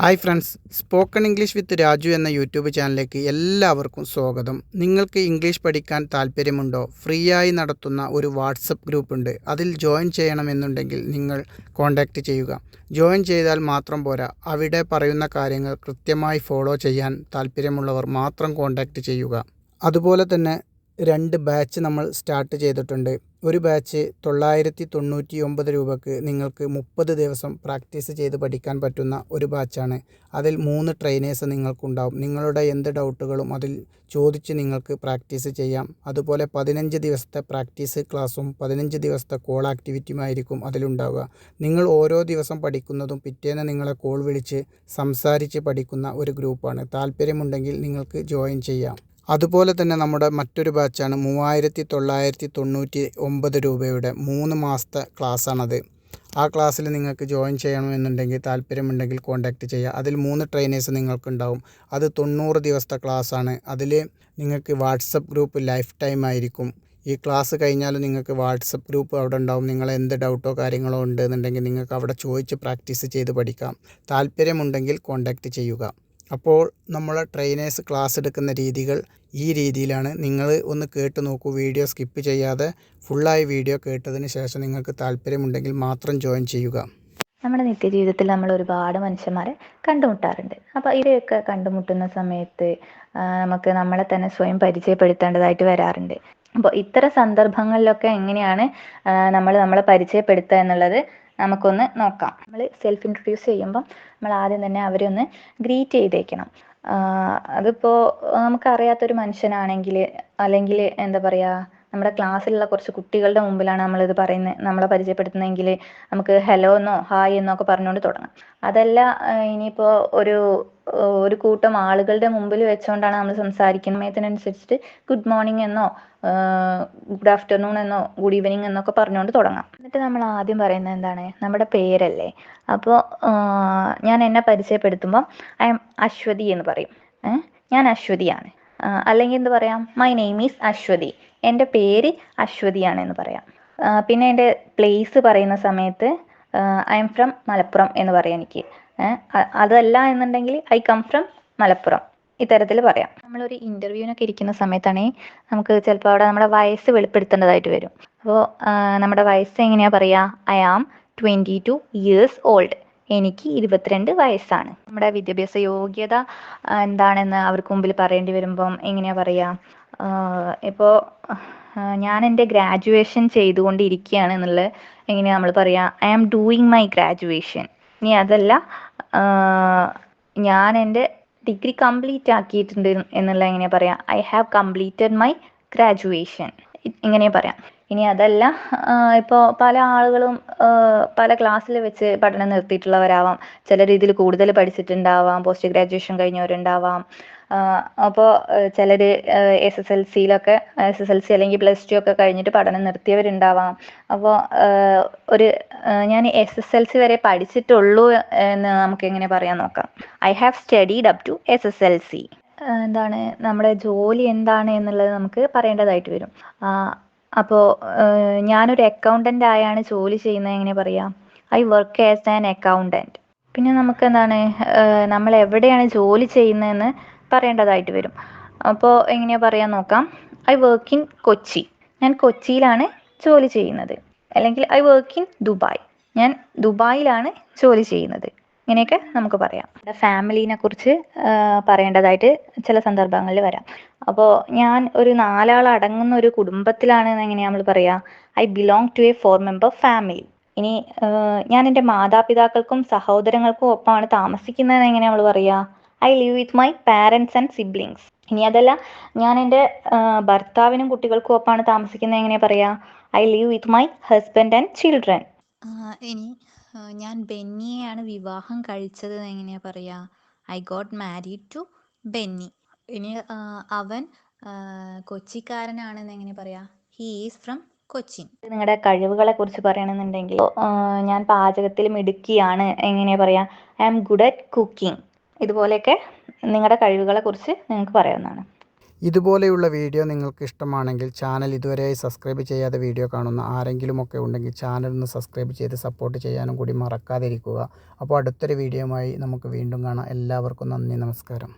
Hi friends spoken English with Raju എന്ന YouTube ചാനലിലേക്ക് എല്ലാവർക്കും സ്വാഗതം. നിങ്ങൾക്ക് ഇംഗ്ലീഷ് പഠിക്കാൻ താല്പര്യമുണ്ടോ? ഫ്രീ ആയി നടത്തുന്ന ഒരു വാട്സപ്പ് ഗ്രൂപ്പ് ഉണ്ട് അതിൽ ജോയിൻ ചെയ്യണമെന്നുണ്ടെങ്കിൽ നിങ്ങൾ കോൺടാക്റ്റ് ചെയ്യുക. ജോയിൻ ചെയ്താൽ മാത്രം പോരാ. അവിടെ പറയുന്ന കാര്യങ്ങൾ കൃത്യമായി ഫോളോ ചെയ്യാൻ താല്പര്യമുള്ളവർ മാത്രം കോൺടാക്റ്റ് ചെയ്യുക. അതുപോലെ തന്നെ രണ്ട് ബാച്ച് നമ്മൾ സ്റ്റാർട്ട് ചെയ്തിട്ടുണ്ട്. ഒരു ബാച്ച് തൊള്ളായിരത്തി തൊണ്ണൂറ്റി ഒമ്പത് രൂപക്ക് നിങ്ങൾക്ക് മുപ്പത് ദിവസം പ്രാക്ടീസ് ചെയ്ത് പഠിക്കാൻ പറ്റുന്ന ഒരു ബാച്ചാണ്. അതിൽ മൂന്ന് ട്രെയിനേഴ്സ് നിങ്ങൾക്കുണ്ടാവും. നിങ്ങളുടെ എന്ത് ഡൗട്ടുകളും അതിൽ ചോദിച്ച് നിങ്ങൾക്ക് പ്രാക്ടീസ് ചെയ്യാം. അതുപോലെ പതിനഞ്ച് ദിവസത്തെ പ്രാക്ടീസ് ക്ലാസ്സും പതിനഞ്ച് ദിവസത്തെ കോൾ ആക്ടിവിറ്റിയും ആക്ടിവിറ്റിയുമായിരിക്കും അതിലുണ്ടാവുക. നിങ്ങൾ ഓരോ ദിവസം പഠിക്കുന്നതും പിറ്റേന്ന് നിങ്ങളെ കോൾ വിളിച്ച് സംസാരിച്ച് പഠിക്കുന്ന ഒരു ഗ്രൂപ്പാണ്. താല്പര്യമുണ്ടെങ്കിൽ നിങ്ങൾക്ക് ജോയിൻ ചെയ്യാം. അതുപോലെ തന്നെ നമ്മുടെ മറ്റൊരു ബാച്ചാണ് മൂവായിരത്തി തൊള്ളായിരത്തി തൊണ്ണൂറ്റി ഒമ്പത് രൂപയുടെ മൂന്ന് മാസത്തെ ക്ലാസ്സാണത്. ആ ക്ലാസ്സിൽ നിങ്ങൾക്ക് ജോയിൻ ചെയ്യണമെന്നുണ്ടെങ്കിൽ താല്പര്യമുണ്ടെങ്കിൽ കോൺടാക്റ്റ് ചെയ്യുക. അതിൽ മൂന്ന് ട്രെയിനേഴ്സ് നിങ്ങൾക്കുണ്ടാവും. അത് തൊണ്ണൂറ് ദിവസത്തെ ക്ലാസ്സാണ്. അതിൽ നിങ്ങൾക്ക് വാട്സപ്പ് ഗ്രൂപ്പ് ലൈഫ് ടൈം ആയിരിക്കും. ഈ ക്ലാസ് കഴിഞ്ഞാലും നിങ്ങൾക്ക് വാട്സപ്പ് ഗ്രൂപ്പ് അവിടെ ഉണ്ടാവും. നിങ്ങൾ എന്ത് ഡൗട്ടോ കാര്യങ്ങളോ ഉണ്ടെന്നുണ്ടെങ്കിൽ നിങ്ങൾക്ക് അവിടെ ചോദിച്ച് പ്രാക്ടീസ് ചെയ്ത് പഠിക്കാം. താല്പര്യമുണ്ടെങ്കിൽ കോൺടാക്റ്റ് ചെയ്യുക. അപ്പോൾ നമ്മൾ ട്രെയിനേഴ്സ് ക്ലാസ് എടുക്കുന്ന രീതികൾ ഈ രീതിയിലാണ്. നിങ്ങൾ ഒന്ന് കേട്ട് നോക്കൂ വീഡിയോ സ്കിപ്പ് ചെയ്യാതെ ഫുള്ളായി വീഡിയോ കേട്ടതിന് ശേഷം നിങ്ങൾക്ക് താല്പര്യമുണ്ടെങ്കിൽ മാത്രം ജോയിൻ ചെയ്യുക. നമ്മുടെ നിത്യജീവിതത്തിൽ നമ്മൾ ഒരുപാട് മനുഷ്യന്മാരെ കണ്ടുമുട്ടാറുണ്ട്. അപ്പോൾ ഇവയൊക്കെ കണ്ടുമുട്ടുന്ന സമയത്ത് നമുക്ക് നമ്മളെ തന്നെ സ്വയം പരിചയപ്പെടുത്തേണ്ടതായിട്ട് വരാറുണ്ട്. അപ്പോൾ ഇത്തരം സന്ദർഭങ്ങളിലൊക്കെ എങ്ങനെയാണ് നമ്മൾ നമ്മളെ പരിചയപ്പെടുത്തുക എന്നുള്ളത് നമുക്കൊന്ന് നോക്കാം. നമ്മൾ സെൽഫ് ഇൻട്രൊഡ്യൂസ് ചെയ്യുമ്പം നമ്മൾ ആദ്യം തന്നെ അവരെ ഒന്ന് ഗ്രീറ്റ് ചെയ്തേക്കണം. അതിപ്പോൾ അതിപ്പോ നമുക്കറിയാത്തൊരു മനുഷ്യനാണെങ്കിൽ അല്ലെങ്കിൽ എന്താ പറയാ നമ്മുടെ ക്ലാസ്സിലുള്ള കുറച്ച് കുട്ടികളുടെ മുമ്പിലാണ് നമ്മൾ ഇത് പറയുന്നത്. നമ്മളെ പരിചയപ്പെടുത്തുന്നതെങ്കിൽ നമുക്ക് ഹലോ എന്നോ ഹായ് എന്നോ ഒക്കെ പറഞ്ഞുകൊണ്ട് തുടങ്ങാം. അതല്ല ഇനിയിപ്പോ ഒരു ഒരു കൂട്ടം ആളുകളുടെ മുമ്പിൽ വെച്ചുകൊണ്ടാണ് നമ്മൾ സംസാരിക്കുന്ന ഗുഡ് മോർണിംഗ് എന്നോ ഗുഡ് ആഫ്റ്റർനൂൺ എന്നോ ഗുഡ് ഈവനിങ് എന്നൊക്കെ പറഞ്ഞുകൊണ്ട് തുടങ്ങാം. എന്നിട്ട് നമ്മൾ ആദ്യം പറയുന്നത് എന്താണ്? നമ്മുടെ പേരല്ലേ? അപ്പോൾ ഞാൻ എന്നെ പരിചയപ്പെടുത്തുമ്പം ഐ എം അശ്വതി എന്ന് പറയും. ഞാൻ അശ്വതിയാണ്. അല്ലെങ്കിൽ എന്ത് പറയാം? My name is Aswathi. എന്റെ പേര് അശ്വതിയാണ് എന്ന് പറയാം പിന്നെ എന്റെ പ്ലേസ് പറയുന്ന സമയത്ത് ഐ എം ഫ്രം മലപ്പുറം എന്ന് പറയാം എനിക്ക്. അതല്ല എന്നുണ്ടെങ്കിൽ ഐ കം ഫ്രം മലപ്പുറം ഇത്തരത്തിൽ പറയാം. നമ്മളൊരു ഇന്റർവ്യൂവിനൊക്കെ ഇരിക്കുന്ന സമയത്താണെങ്കിൽ നമുക്ക് ചിലപ്പോൾ അവിടെ നമ്മുടെ വയസ്സ് വെളിപ്പെടുത്തേണ്ടതായിട്ട് വരും. അപ്പോൾ നമ്മുടെ വയസ്സ് എങ്ങനെയാ പറയുക I am twenty two years old എനിക്ക് ഇരുപത്തിരണ്ട് വയസ്സാണ്. നമ്മുടെ വിദ്യാഭ്യാസ യോഗ്യത എന്താണെന്ന് അവർക്ക് മുമ്പിൽ പറയേണ്ടി വരുമ്പം എങ്ങനെയാ പറയുക ഇപ്പോൾ ഞാൻ എന്റെ ഗ്രാജുവേഷൻ ചെയ്തുകൊണ്ടിരിക്കുകയാണ് എന്നുള്ള എങ്ങനെയാ നമ്മൾ പറയുക I am doing my graduation ഇനി അതല്ല ഞാൻ എന്റെ ഡിഗ്രി കംപ്ലീറ്റ് ആക്കിയിട്ടുണ്ട് എന്നുള്ള എങ്ങനെയാ പറയാ I have completed my graduation ഇങ്ങനെ പറയാം. ഇനി അതല്ല ഇപ്പോൾ പല ആളുകളും പല ക്ലാസ്സിൽ വെച്ച് പഠനം നിർത്തിയിട്ടുള്ളവരാവാം. ചില രീതിയിൽ കൂടുതൽ പഠിച്ചിട്ടുണ്ടാവാം പോസ്റ്റ് ഗ്രാജുവേഷൻ കഴിഞ്ഞവരുണ്ടാവാം അപ്പോൾ ചിലർ എസ് എസ് എൽ സിയിലൊക്കെ എസ് എസ് എൽ സി അല്ലെങ്കിൽ പ്ലസ് ടു ഒക്കെ കഴിഞ്ഞിട്ട് പഠനം നിർത്തിയവരുണ്ടാവാം. അപ്പോൾ ഒരു ഞാൻ എസ് എസ് എൽ സി വരെ പഠിച്ചിട്ടുള്ളൂ എന്ന് നമുക്ക് എങ്ങനെ പറയാൻ നോക്കാം. I have studied up to S S L C എന്താണ് നമ്മുടെ ജോലി എന്താണ് എന്നുള്ളത് നമുക്ക് പറയേണ്ടതായിട്ട് വരും. അപ്പോൾ ഞാനൊരു അക്കൗണ്ടന്റ് ആയാണ് ജോലി ചെയ്യുന്നത് എങ്ങനെ പറയാം? I work as an accountant പിന്നെ നമുക്ക് എന്താണ് നമ്മൾ എവിടെയാണ് ജോലി ചെയ്യുന്നതെന്ന് പറയേണ്ടതായിട്ട് വരും. അപ്പോൾ എങ്ങനെയാ പറയാൻ നോക്കാം. I work in Kochi. ഞാൻ കൊച്ചിയിലാണ് ജോലി ചെയ്യുന്നത്. അല്ലെങ്കിൽ ഐ വർക്ക് ഇൻ ദുബായ്. ഞാൻ ദുബായിലാണ് ജോലി ചെയ്യുന്നത്. ഇങ്ങനെയൊക്കെ നമുക്ക് പറയാം. ഫാമിലിനെ കുറിച്ച് പറയേണ്ടതായിട്ട് ചില സന്ദർഭങ്ങളിൽ വരാം. അപ്പോൾ ഞാൻ ഒരു നാലാൾ അടങ്ങുന്ന ഒരു കുടുംബത്തിലാണ് എങ്ങനെയാ നമ്മൾ പറയാ? I belong to a four member family ഇനി ഞാൻ എന്റെ മാതാപിതാക്കൾക്കും സഹോദരങ്ങൾക്കും ഒപ്പമാണ് താമസിക്കുന്നത് എങ്ങനെയാ നമ്മൾ പറയാ? I live with my parents and siblings ഇനി അതല്ല ഞാൻ എന്റെ ഭർത്താവിനും കുട്ടികൾക്കും ഒപ്പമാണ് താമസിക്കുന്നത് എങ്ങനെയാ പറയാ? I live with my husband and children ഇനി ഞാൻ ബെന്നിയെയാണ് വിവാഹം കഴിച്ചത് എങ്ങനെയാ പറയാ? I got married to Benny ഇനി അവൻ കൊച്ചിക്കാരനാണെന്ന് എങ്ങനെ പറയാ? ഹീ ഈസ് ഫ്രം കൊച്ചി നിങ്ങളുടെ കഴിവുകളെ കുറിച്ച് പറയണമെന്നുണ്ടെങ്കിൽ ഞാൻ പാചകത്തിൽ മിടുക്കിയാണ് എങ്ങനെ പറയാ? I am good at cooking ഇതുപോലെയൊക്കെ നിങ്ങളുടെ കഴിവുകളെ കുറിച്ച് നിങ്ങൾക്ക് പറയാവുന്നതാണ്. ഇതുപോലെയുള്ള വീഡിയോ നിങ്ങൾക്ക് ഇഷ്ടമാണെങ്കിൽ ചാനൽ ഇതുവരെയായി സബ്സ്ക്രൈബ് ചെയ്യാതെ വീഡിയോ കാണുന്ന ആരെങ്കിലുമൊക്കെ ഉണ്ടെങ്കിൽ ചാനൽ ഒന്ന് സബ്സ്ക്രൈബ് ചെയ്ത് സപ്പോർട്ട് ചെയ്യാനും കൂടി മറക്കാതിരിക്കുക. അപ്പോൾ അടുത്തൊരു വീഡിയോയുമായി നമുക്ക് വീണ്ടും കാണാം. എല്ലാവർക്കും നന്ദി നമസ്കാരം.